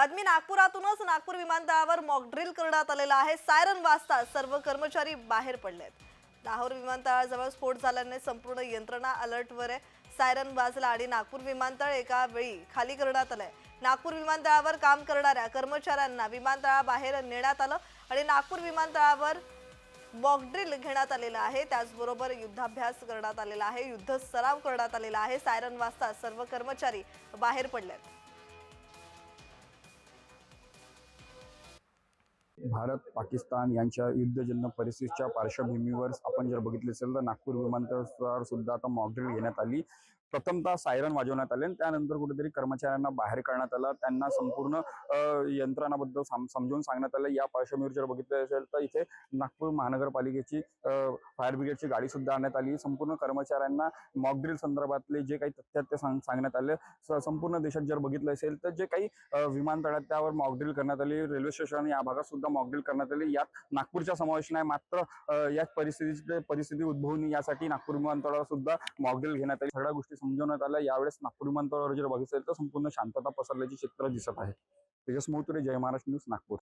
बातमी नागपुरातूनच नागपूर विमानतळावर मॉकड्रिल करण्यात आलेला आहे. सायरन वाजता सर्व कर्मचारी बाहेर पडलेत. लाहोर विमानतळाजवळ स्फोट झाल्याने संपूर्ण यंत्रणा अलर्टवर आहे. सायरन वाजला आणि नागपूर विमानतळ एका वेळी खाली करण्यात आलंय. नागपूर विमानतळावर काम करणाऱ्या कर्मचाऱ्यांना विमानतळाबाहेर नेण्यात आलं आणि नागपूर विमानतळावर मॉकड्रिल घेण्यात आलेला आहे. त्याचबरोबर युद्धाभ्यास करण्यात आलेला आहे. युद्ध सराव करण्यात आलेला आहे. सायरन वाजता सर्व कर्मचारी बाहेर पडलेत. भारत पाकिस्तान यांच्या युद्धजन्य परिस्थितीच्या पार्श्वभूमीवर आपण जर बघितले असेल तर नागपूर विमानतळावर सुद्धा आता मॉकड्रिल घेण्यात आली. प्रथमतः सायरन वाजवण्यात आले आणि त्यानंतर कुठेतरी कर्मचाऱ्यांना बाहेर काढण्यात आलं. त्यांना संपूर्ण यंत्रणाबद्दल समजून सांगण्यात आलं. या पार्श्वभूमीवर जर बघितलं असेल तर इथे नागपूर महानगरपालिकेची फायर ब्रिगेडची गाडी सुद्धा आणण्यात आली. संपूर्ण कर्मचाऱ्यांना मॉकड्रिल संदर्भातले जे काही तथ्य ते सांगण्यात आले. संपूर्ण देशात जर बघितलं असेल तर जे काही विमानतळात त्यावर मॉकड्रिल करण्यात आली. रेल्वे स्टेशन या भागात सुद्धा मॉकड्रिल करण्यात आली. यात नागपूरचा समावेश नाही. मात्र या परिस्थितीची परिस्थिती उद्भवू यासाठी नागपूर विमानतळावर सुद्धा मॉकड्रिल घेण्यात आली. सगळ्या गोष्टी समजवण्यात आल्या यावेळेस नागपूर विमानतळावर जर बघितलं तर संपूर्ण शांतता पसरल्याचे चित्र दिसत आहे. तेजस मोहतुरे जय महाराष्ट्र न्यूज नागपूर.